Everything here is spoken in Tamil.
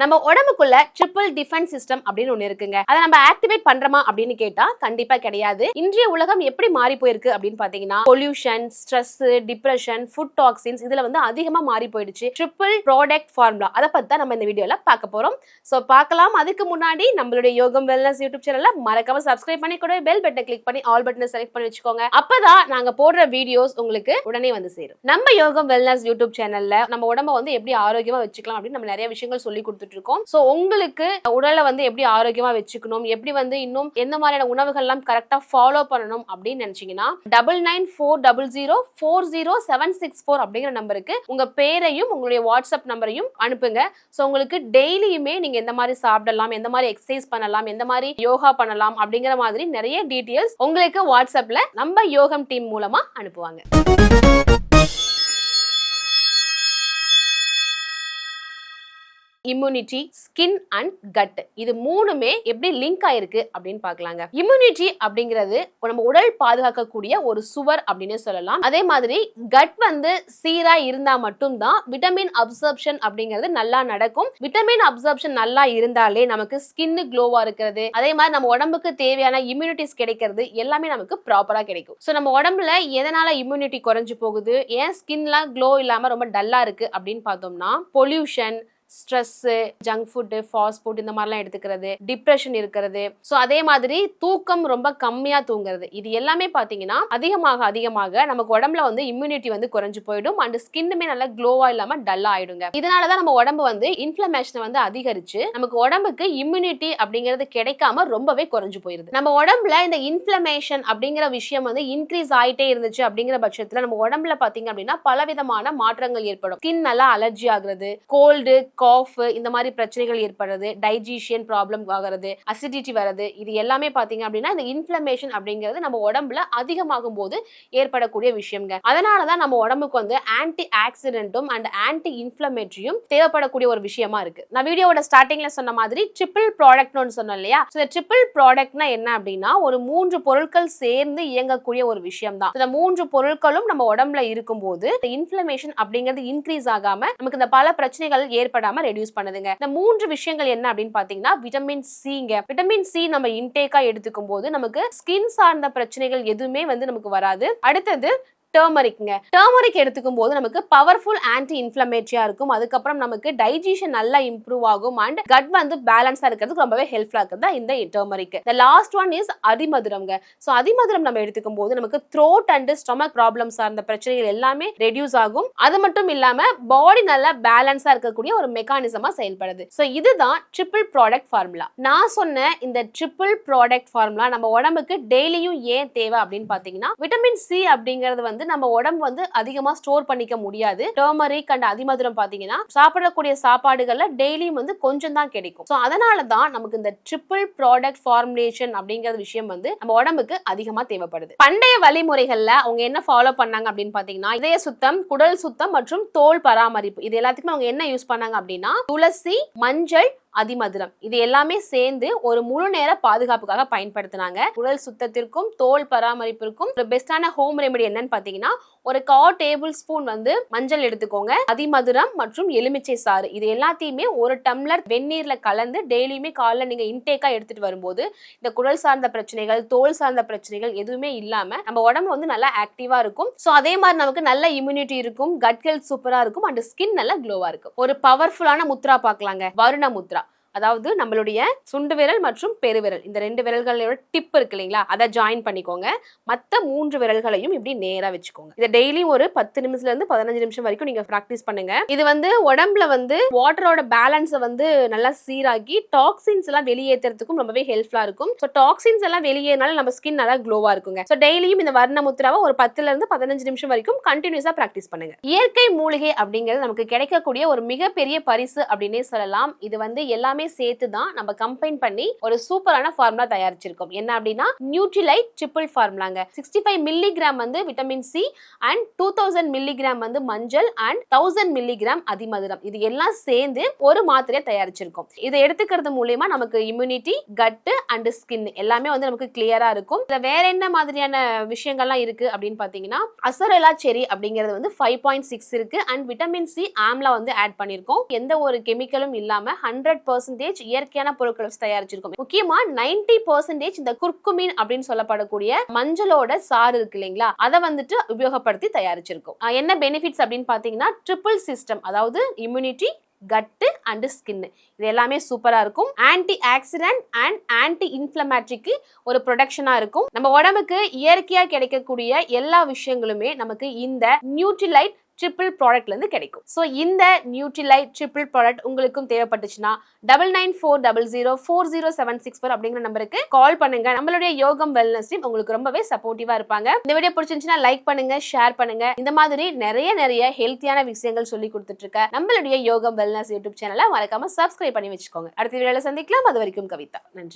நம்ம உடம்புக்குள்ள ட்ரிபிள் டிஃபென்ஸ் சிஸ்டம் அப்படின்னு ஒண்ணு இருக்குங்க. அதை நம்ம ஆக்டிவேட் பண்றோமா அப்படின்னு கேட்டா கண்டிப்பா கிடையாது. இன்றைய உலகம் எப்படி மாறி போயிருக்கு அப்படின்னு பாத்தீங்கன்னா pollution stress depression food toxins இதுல வந்து அதிகமா மாறி போயிடுச்சு. ட்ரிபிள் ப்ராடக்ட் ஃபார்முலா அதை பத்தி தான் நம்ம இந்த வீடியோல பார்க்க போறோம். ஸோ பார்க்கலாம். அதுக்கு முன்னாடி நம்மளுடைய யோகம் வெல்னஸ் யூடியூப் சேனல்ல மறக்காம சப்ஸ்கிரைப் பண்ணி கூட பெல் பட்டனை கிளிக் பண்ணி ஆல் பட்டனை செலக்ட் பண்ணி வச்சுக்கோங்க. அப்பதான் நாங்க போடுற வீடியோஸ் உங்களுக்கு உடனே வந்து சேரும். நம்ம யோகம் வெல்னஸ் யூடியூப் சேனல்ல நம்ம உடம்ப வந்து எப்படி ஆரோக்கியமா வச்சுக்கலாம் அப்படின்னு நம்ம நிறைய விஷயங்கள் சொல்லி கொடுத்துட்டு இருக்கோம் ஸோ உங்களுக்கு உடலை வந்து எப்படி ஆரோக்கியமா வச்சுக்கணும்? எப்படி வந்து இன்னும் எந்த மாதிரியான உணவுகள்லாம் கரெக்டா ஃபாலோ பண்ணணும் அப்படின்னு நினைச்சீங்கன்னா double nine four double zero four zero seven six four அப்படிங்கிற நம்பருக்கு உங்க பேரையும் உங்களுடைய வாட்ஸ்அப் நம்பரையும் அனுப்புங்க. ஸோ உங்களுக்கு டெய்லியுமே நீங்க எந்த மாதிரி சாப்பிடலாம் எந்த மாதிரி எக்ஸசைஸ் பண்ணலாம் எந்த மாதிரி யோகா பண்ணலாம் அப்படிங்கிற மாதிரி நிறைய டீட்டெயில்ஸ் உங்களுக்கு வாட்ஸ்அப்ல நம்ம யோகம் டீம் மூலமா அனுப்புவாங்க. இம்யூனிட்டி ஸ்கின் அண்ட் கட் இது மூணுமே எப்படி லிங்க் ஆயிருக்கு அப்படின்னு பார்க்கலாங்க. இம்யூனிட்டி அப்படிங்கிறது நம்ம உடல் பாதுகாக்கக்கூடிய ஒரு சுவர் அப்படின்னு சொல்லலாம். அதே மாதிரி கட் வந்து சீரா இருந்தா மட்டும்தான் விட்டமின் அப்சர்ப்ஷன் அப்படிங்கிறது நல்லா நடக்கும். விட்டமின் அப்சர்ப்ஷன் நல்லா இருந்தாலே நமக்கு ஸ்கின் க்ளோவா இருக்கிறது. அதே மாதிரி நம்ம உடம்புக்கு தேவையான இம்யூனிட்டிஸ் கிடைக்கிறது எல்லாமே நமக்கு ப்ராப்பரா கிடைக்கும். ஸோ நம்ம உடம்புல எதனால இம்யூனிட்டி குறைஞ்சு போகுது? ஏன் ஸ்கின்லாம் க்ளோ இல்லாம ரொம்ப டல்லா இருக்கு அப்படின்னு பார்த்தோம்னா pollution stress junk food fast food இந்த மாதிரிலாம் எடுத்துக்கிறது டிப்ரெஷன் இருக்கிறது. ஸோ அதே மாதிரி தூக்கம் ரொம்ப கம்மியாக தூங்குறது. இது எல்லாமே பார்த்தீங்கன்னா அதிகமாக அதிகமாக நமக்கு உடம்புல வந்து இம்யூனிட்டி வந்து குறைஞ்சு போயிடும். அண்ட் ஸ்கின்னுமே நல்லா க்ளோவாக இல்லாமல் டல்லாக ஆயிடுங்க. இதனால தான் நம்ம உடம்பு வந்து இன்ஃப்ளமேஷனை வந்து அதிகரிச்சு நமக்கு உடம்புக்கு இம்யூனிட்டி அப்படிங்கிறது கிடைக்காம ரொம்பவே குறைஞ்சு போயிருது. நம்ம உடம்புல இந்த இன்ஃப்ளமேஷன் அப்படிங்கிற விஷயம் வந்து இன்க்ரீஸ் ஆகிட்டே இருந்துச்சு அப்படிங்கிற பட்சத்தில் நம்ம உடம்புல பார்த்தீங்க அப்படின்னா பலவிதமான மாற்றங்கள் ஏற்படும். ஸ்கின் நல்லா அலர்ஜி ஆகுறது கோல்டு காஃப் இந்த மாதிரி பிரச்சனைகள் ஏற்படுறது டைஜீஷியன் ப்ராப்ளம் ஆகிறது அசிடிட்டி வர்றது இது எல்லாமே பார்த்தீங்க அப்படின்னா இந்த இன்ஃப்ளமேஷன் அப்படிங்கிறது நம்ம உடம்புல அதிகமாகும் போது ஏற்படக்கூடிய விஷயங்க அதனால தான் நம்ம உடம்புக்கு வந்து ஆன்டி ஆக்சிடென்ட்டும் அண்ட் ஆன்டி இன்ஃப்ளமேட்டரியும் தேவைப்படக்கூடிய ஒரு விஷயமா இருக்கு. நான் வீடியோவோட ஸ்டார்டிங்ல சொன்ன மாதிரி ட்ரிபிள் ப்ராடக்ட்னு சொன்னோம் இல்லையா? ஸோ இந்த ட்ரிபிள் ப்ராடக்ட்னா என்ன அப்படின்னா ஒரு மூன்று பொருட்கள் சேர்ந்து இயங்கக்கூடிய ஒரு விஷயம் தான் இந்த மூன்று பொருட்களும் நம்ம உடம்புல இருக்கும்போது இந்த இன்ஃப்ளமேஷன் அப்படிங்கிறது இன்க்ரீஸ் ஆகாம நமக்கு இந்த பல பிரச்சனைகள் ஏற்படாம ரெடியூஸ் பண்ணுதுங்க. இந்த மூன்று விஷயங்கள் என்ன அப்படின்னு பாத்தீங்கன்னா விட்டமின் சிங்க விட்டமின் சி நம்ம இன்டேக்கா எடுத்துக்கும் போது நமக்கு ஸ்கின் சார்ந்த பிரச்சனைகள் எதுவுமே வந்து நமக்கு வராது. அடுத்தது டர்மரிக்ங்க டர்மரிக் எடுத்துக்கும் போது நமக்கு பவர்ஃபுல் ஆன்டி இன்ஃப்ளமேட்டரியா இருக்கும். அதுக்கப்புறம் நமக்கு டைஜஷன் நல்லா இம்ப்ரூவ் ஆகும் அண்ட் கட் வந்து பேலன்ஸா இருக்கிறதுக்கு ரொம்பவே ஹெல்ப்ஃபுல்லா இருக்குது இந்த turmeric the last one is அதிமதுரம்ங்க. So அதிமதுரம் நம்ம எடுத்துக்கும் போது நமக்கு த்ரோட் அண்ட் ஸ்டொமக் ப்ராப்ளம் சார்ந்த பிரச்சனைகள் எல்லாமே ரெடியூஸ் ஆகும். அது மட்டும் இல்லாம பாடி நல்லா பேலன்ஸா இருக்கக்கூடிய ஒரு மெக்கானிசமா செயல்படுது. ஸோ இதுதான் ட்ரிபிள் ப்ராடக்ட் ஃபார்முலா நான் சொன்ன இந்த ட்ரிபிள் ப்ராடக்ட் ஃபார்முலா நம்ம உடம்புக்கு டெய்லியும் ஏன் தேவை அப்படின்னு பாத்தீங்கன்னா விட்டமின் சி அப்படிங்கிறது வந்து நம்ம உடம்பு வந்து அதிகமா ஸ்டோர் பண்ணிக்க முடியாது. டர்மரிக் அண்ட் அதிமதுரம் பாத்தீங்கன்னா சாப்பிடக்கூடிய சாப்பாடுகள்ல டெய்லியும் வந்து கொஞ்சம் தான் கிடைக்கும். ஸோ அதனால தான் நமக்கு இந்த ட்ரிபிள் ப்ராடக்ட் ஃபார்முலேஷன் அப்படிங்கிற விஷயம் வந்து நம்ம உடம்புக்கு அதிகமா தேவைப்படுது. பண்டைய வழிமுறைகள்ல அவங்க என்ன ஃபாலோ பண்ணாங்க அப்படின்னு பாத்தீங்கன்னா இதய சுத்தம் குடல் சுத்தம் மற்றும் தோல் பராமரிப்பு. இது எல்லாத்துக்குமே அவங்க என்ன யூஸ் பண்ணாங்க அப்படின்னா துளசி மஞ்சள் அதிமதுரம். இது எல்லாமே சேர்ந்து ஒரு முழு நேர பாதுகாப்புக்காக பயன்படுத்தினாங்க. உடல் சுத்தத்திற்கும் தோல் பராமரிப்பிற்கும் ஒரு பெஸ்டான ஹோம் ரெமெடி என்னன்னு பாத்தீங்கன்னா ஒரு கா டேபிள் ஸ்பூன் வந்து மஞ்சள் எடுத்துக்கோங்க. அதிமதுரம் மற்றும் எலுமிச்சை சாறு. இது எல்லாத்தையுமே ஒரு டம்ளர் வெந்நீர்ல கலந்து டெய்லியுமே காலைல நீங்க இன்டேக்கா எடுத்துட்டு வரும்போது இந்த குடல் சார்ந்த பிரச்சனைகள் தோல் சார்ந்த பிரச்சனைகள் எதுவுமே இல்லாம நம்ம உடம்பு வந்து நல்லா ஆக்டிவா இருக்கும். ஸோ அதே மாதிரி நமக்கு நல்ல இம்யூனிட்டி இருக்கும் கட் ஹெல்த் சூப்பரா இருக்கும் அண்ட் ஸ்கின் நல்லா க்ளோவா இருக்கும். ஒரு பவர்ஃபுல்லான முத்ரா பார்க்கலாங்க. வருண முத்ரா. அதாவது நம்மளுடைய சுண்டு விரல் மற்றும் பெருவிரல் இந்த ரெண்டு விரல்களோட டிப் இருக்கு இல்லைங்களா? அதை ஜாயின் பண்ணிக்கோங்க. மற்ற மூன்று விரல்களையும் இப்படி நேராக வச்சுக்கோங்க. இதை டெய்லி ஒரு பத்து நிமிஷத்துல இருந்து பதினஞ்சு நிமிஷம் வரைக்கும் நீங்க ப்ராக்டிஸ் பண்ணுங்க. இது வந்து உடம்புல வந்து வாட்டரோட பேலன்ஸை வந்து நல்லா சீராக்கி டாக்ஸின்ஸ் எல்லாம் வெளியேற்றுறதுக்கும் ரொம்பவே ஹெல்ப்ஃபுல்லா இருக்கும். ஸோ டாக்ஸின்ஸ் எல்லாம் வெளியேறினால நம்ம ஸ்கின் நல்லா க்ளோவா இருக்குங்க. ஸோ டெய்லியும் இந்த வர்ண முத்திராவை ஒரு பத்துல இருந்து பதினஞ்சு நிமிஷம் வரைக்கும் கண்டினியூஸா ப்ராக்டிஸ் பண்ணுங்க. இயற்கை மூலிகை அப்படிங்கிறது நமக்கு கிடைக்கக்கூடிய ஒரு மிகப்பெரிய பரிசு அப்படின்னே சொல்லலாம். இது வந்து எல்லாமே எல்லாமே சேர்த்து தான் நம்ம கம்பைன் பண்ணி ஒரு சூப்பரான ஃபார்முலா தயாரிச்சிருக்கோம். என்ன அப்படின்னா நியூட்ரிலைட் ட்ரிபிள் ஃபார்முலாங்க சிக்ஸ்டி ஃபைவ் மில்லிகிராம் வந்து vitamin C and two thousand milligram வந்து மஞ்சள் அண்ட் தௌசண்ட் மில்லிகிராம் அதிமதுரம். இது எல்லாம் சேர்ந்து ஒரு மாத்திரையை தயாரிச்சிருக்கோம். இதை எடுத்துக்கிறது மூலியமா நமக்கு இம்யூனிட்டி கட்டு அண்ட் ஸ்கின் எல்லாமே வந்து நமக்கு கிளியரா இருக்கும். இதுல வேற என்ன மாதிரியான விஷயங்கள்லாம் இருக்கு அப்படின்னு பாத்தீங்கன்னா அசரலா செரி அப்படிங்கிறது வந்து ஃபைவ் பாயிண்ட் சிக்ஸ் இருக்கு. அண்ட் விட்டமின் சி ஆம்லா வந்து ஆட் பண்ணிருக்கோம். எந்த ஒரு கெமிக்கலும் இல்லாம ஹண்ட்ரட் பர்சன்டேஜ் இயற்கையான பொருட்கள் வச்சு தயாரிச்சிருக்கோம். முக்கியமா நைன்டி பர்சன்டேஜ் இந்த குர்குமின் அப்படின்னு சொல்லப்படக்கூடிய மஞ்சளோட சாறு இருக்கு இல்லைங்களா? அதை வந்துட்டு உபயோகப்படுத்தி தயாரிச்சிருக்கோம். என்ன பெனிஃபிட்ஸ் அப்படின்னு பாத்தீங்கன்னா ட்ரிபிள் சிஸ்டம் அதாவது இம்யூனிட்டி கட்டு அண்ட் ஸ்கின் இது எல்லாமே சூப்பரா இருக்கும். ஆன்டி ஆக்சிடென்ட் அண்ட் ஆன்டி இன்ஃப்ளமேட்ரிக்கு ஒரு ப்ரொடக்ஷனா இருக்கும். நம்ம உடம்புக்கு இயற்கையா கிடைக்கக்கூடிய எல்லா விஷயங்களுமே நமக்கு இந்த நியூட்ரிலைட் ட்ரிபிள் ப்ராடக்ட்லேருந்து கிடைக்கும். ஸோ இந்த நியூட்ரிலைட் ட்ரிபிள் ப்ராடக்ட் உங்களுக்கும் தேவைப்பட்டுச்சுன்னா double nine four double zero four zero seven six four அப்படிங்கிற நம்பருக்கு கால் பண்ணுங்க. நம்மளுடைய யோகம் வெல்னஸ் டீம் உங்களுக்கு ரொம்பவே சப்போர்ட்டிவாக இருப்பாங்க. இந்த வீடியோ பிடிச்சிருந்துச்சுன்னா லைக் பண்ணுங்க ஷேர் பண்ணுங்க. இந்த மாதிரி நிறைய நிறைய ஹெல்த்தியான விஷயங்கள் சொல்லி கொடுத்துட்டு இருக்க நம்மளுடைய யோகம் வெல்னஸ் யூடியூப் சேனலை மறக்காம சப்ஸ்கிரைப் பண்ணி வச்சுக்கோங்க. அடுத்த வீடியோவில் சந்திக்கலாம். அது வரைக்கும் கவிதா. நன்றி.